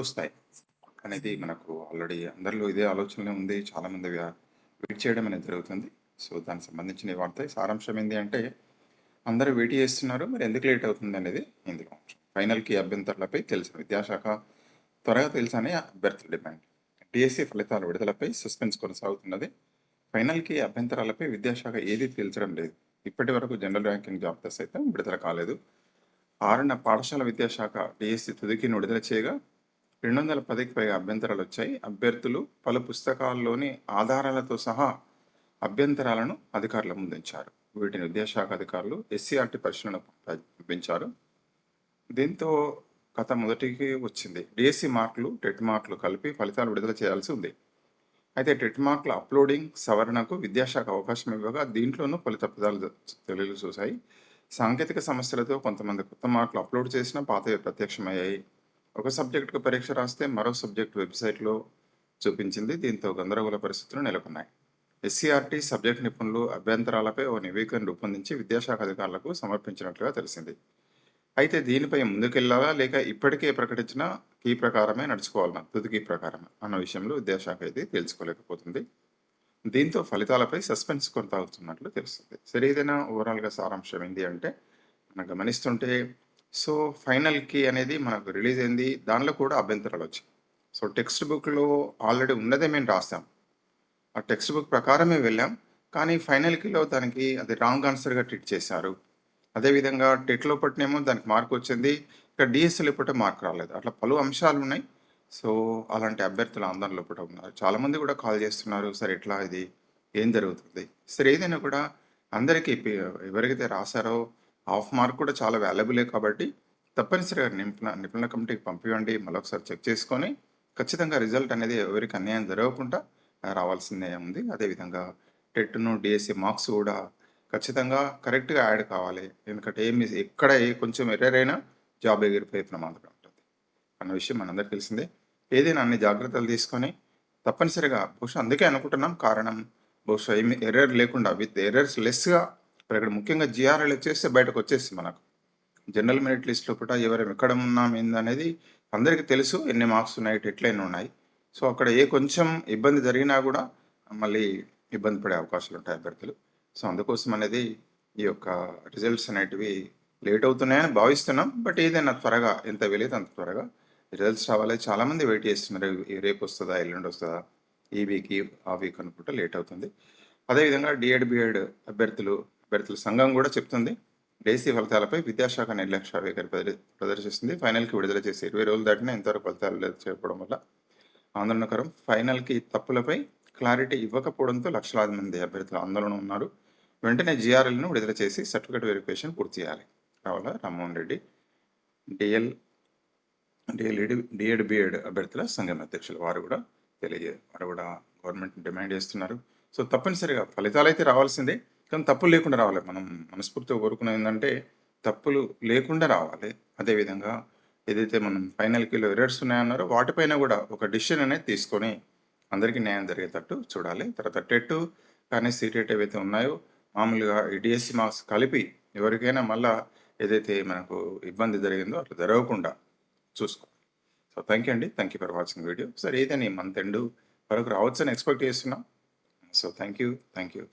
వస్తాయి అనేది మనకు ఆల్రెడీ అందరిలో ఇదే ఆలోచనలే ఉంది. చాలామంది వెయిట్ చేయడం అనేది జరుగుతుంది. సో దానికి సంబంధించిన వార్త సారాంశం ఏంటి అంటే అందరూ వెయిట్ చేస్తున్నారు. మరి ఎందుకు లేట్ అవుతుంది అనేది ఇందులో. ఫైనల్కి అభ్యంతరాలపై తెలిసిన విద్యాశాఖ త్వరగా తెలుసని అభ్యర్థుల డిమాండ్ డిఎస్సి ఫలితాల విడుదలపై సస్పెన్స్ కొనసాగుతున్నది. ఫైనల్కి అభ్యంతరాలపై విద్యాశాఖ ఏది తేల్చడం లేదు. ఇప్పటి వరకు జనరల్ ర్యాంకింగ్ జాబితా సైతం విడుదల కాలేదు. ఆరున పాఠశాల విద్యాశాఖ డిఎస్సి తుదికిని విడుదల చేయగా రెండు వందల పదికి పైగా అభ్యంతరాలు వచ్చాయి అభ్యర్థులు పలు పుస్తకాల్లోని ఆధారాలతో సహా అభ్యంతరాలను అధికారుల ముందుంచారు వీటిని విద్యాశాఖ అధికారులు ఎస్సీఆర్టీ పరిశీలన పంపించారు. దీంతో కథ మొదటికి వచ్చింది. డిఎస్సి మార్కులు టెట్ మార్కులు కలిపి ఫలితాలు విడుదల చేయాల్సి ఉంది. అయితే టెట్ మార్కుల అప్లోడింగ్ సవరణకు విద్యాశాఖ అవకాశం ఇవ్వగా దీంట్లోనూ పలు తప్పిదాలు తెలియలు చూశాయి. సాంకేతిక సమస్యలతో కొంతమంది కొత్త మార్కులు అప్లోడ్ చేసినా పాతవి ప్రత్యక్షమయ్యాయి. ఒక సబ్జెక్టుకు పరీక్ష రాస్తే మరో సబ్జెక్ట్ వెబ్సైట్లో చూపించింది. దీంతో గందరగోళ పరిస్థితులు నెలకొన్నాయి. ఎస్సీఆర్టీ సబ్జెక్ట్ నిపుణులు అభ్యంతరాలపై ఓ నివేదికను రూపొందించి విద్యాశాఖ అధికారులకు సమర్పించినట్లుగా తెలిసింది. అయితే దీనిపై ముందుకెళ్ళాలా? లేక ఇప్పటికే ప్రకటించిన కీ ప్రకారమే నడుచుకోవాలన్నా తుది కీ ప్రకారమే అన్న విషయంలో విద్యాశాఖ అయితే తెలుసుకోలేకపోతుంది. దీంతో ఫలితాలపై సస్పెన్స్ కొనసాగుతున్నట్లు తెలుస్తుంది. సరే ఏదైనా ఓవరాల్గా సారాంశం ఏంటి అంటే మనం గమనిస్తుంటే సో ఫైనల్కి అనేది మనకు రిలీజ్ అయింది. దానిలో కూడా అభ్యంతరాలు వచ్చాయి. సో టెక్స్ట్ బుక్లో ఆల్రెడీ ఉన్నదే మేము రాస్తాం. ఆ టెక్స్ట్ బుక్ ప్రకారమే వెళ్ళాం. కానీ ఫైనల్కిలో దానికి అది రాంగ్ ఆన్సర్గా ట్రీట్ చేశారు. అదేవిధంగా టెట్లో పట్టినేమో దానికి మార్క్ వచ్చింది. ఇక్కడ డిఎస్ఎల్ ఇప్పటి మార్క్ రాలేదు. అట్లా పలు అంశాలు ఉన్నాయి. సో అలాంటి అభ్యర్థులు ఆందోళనలో లోపల ఉన్నారు. చాలామంది కూడా కాల్ చేస్తున్నారు. సరే ఎట్లా ఇది? ఏం జరుగుతుంది? సరే ఏదైనా కూడా అందరికీ ఎవరికైతే రాశారో హాఫ్ మార్క్ కూడా చాలా వాల్యుబులే కాబట్టి తప్పనిసరిగా నిపుణ నిపుణుల కమిటీకి పంపివ్వండి. మరొకసారి చెక్ చేసుకొని ఖచ్చితంగా రిజల్ట్ అనేది ఎవరికి అన్యాయం జరగకుండా రావాల్సిందే ఉంది. అదేవిధంగా టెట్ను డిఎస్సి మార్క్స్ కూడా ఖచ్చితంగా కరెక్ట్గా యాడ్ కావాలి. ఎందుకంటే ఏమి ఎక్కడ ఏ కొంచెం ఎర్రర్ అయినా జాబ్ ఎగిరిపోయే ప్రమాదం ఉంటుంది అన్న విషయం మనందరికీ తెలిసిందే. ఏదైనా అన్ని జాగ్రత్తలు తీసుకొని తప్పనిసరిగా బహుశా అందుకే అనుకుంటున్నాం. కారణం బహుశా ఏమి ఎర్రర్ లేకుండా విత్ ఎర్రర్స్ లెస్గా మరి ఇక్కడ ముఖ్యంగా జిఆర్ఎల్ వచ్చేస్తే బయటకు వచ్చేసి మనకు. జనరల్ మెరిట్ లిస్ట్లో కూడా ఎవరు ఎక్కడ ఉన్నాం ఏందనేది అందరికీ తెలుసు ఎన్ని మార్క్స్ ఉన్నాయి ఎట్లయినా ఉన్నాయి. సో అక్కడ ఏ కొంచెం ఇబ్బంది జరిగినా కూడా మళ్ళీ ఇబ్బంది పడే అవకాశాలు ఉంటాయి అభ్యర్థులు. సో అందుకోసం అనేది ఈ యొక్క రిజల్ట్స్ అనేటివి లేట్ అవుతున్నాయని భావిస్తున్నాం. బట్ ఏదైనా త్వరగా ఎంత వీలైతే అంత త్వరగా రిజల్ట్స్ రావాలి. చాలామంది వెయిట్ చేస్తున్నారు. రేపు వస్తుందా ఎల్లుండి వస్తుందా? ఈ వీక్ ఆ వీక్ అనుకుంటే లేట్ అవుతుంది. అదేవిధంగా డిఎడ్ బిఎడ్ అభ్యర్థులు అభ్యర్థుల సంఘం కూడా చెప్తుంది. డేసీ ఫలితాలపై విద్యాశాఖ నిర్లక్ష్య వైఖరి ప్రదర్శిస్తుంది. ఫైనల్కి విడుదల చేసి ఇరవై రోజులు దాటినా ఇంతవరకు ఫలితాలు లేదు చేయకపోవడం వల్ల ఆందోళనకరం. ఫైనల్కి తప్పులపై క్లారిటీ ఇవ్వకపోవడంతో లక్షలాది మంది అభ్యర్థులు ఆందోళన ఉన్నారు. వెంటనే జిఆర్ఎల్ను విడుదల చేసి సర్టిఫికేట్ వెరిఫికేషన్ పూర్తి చేయాలి. కావాల Rammohan Reddy DL DElEd DEd BEd అభ్యర్థుల సంఘం అధ్యక్షులు వారు కూడా తెలియజే వారు కూడా గవర్నమెంట్ డిమాండ్ చేస్తున్నారు. సో తప్పనిసరిగా ఫలితాలు అయితే రావాల్సిందే. కానీ తప్పులు లేకుండా రావాలి. మనం మనస్ఫూర్తిగా కోరుకునేది ఏంటంటే తప్పులు లేకుండా రావాలి. అదేవిధంగా ఏదైతే మనం ఫైనల్ కిలో ఎర్రర్స్ ఉన్నాయన్నారో వాటిపైన కూడా ఒక డిసిషన్ అనేది తీసుకొని అందరికీ న్యాయం జరిగేటట్టు చూడాలి. తర్వాత టెట్ కానీ సీటెట్ ఏవైతే ఉన్నాయో మామూలుగా ఈ డిఎస్సి మార్క్స్ కలిపి ఎవరికైనా మళ్ళా ఏదైతే మనకు ఇబ్బంది జరిగిందో అట్లా జరగకుండా చూసుకో. సో థ్యాంక్ యూ అండి. Thank you for watching video సరే ఏదైనా మంత్ ఎండ్ వరకు రావచ్చని ఎక్స్పెక్ట్ చేస్తున్నాం. So thank you thank you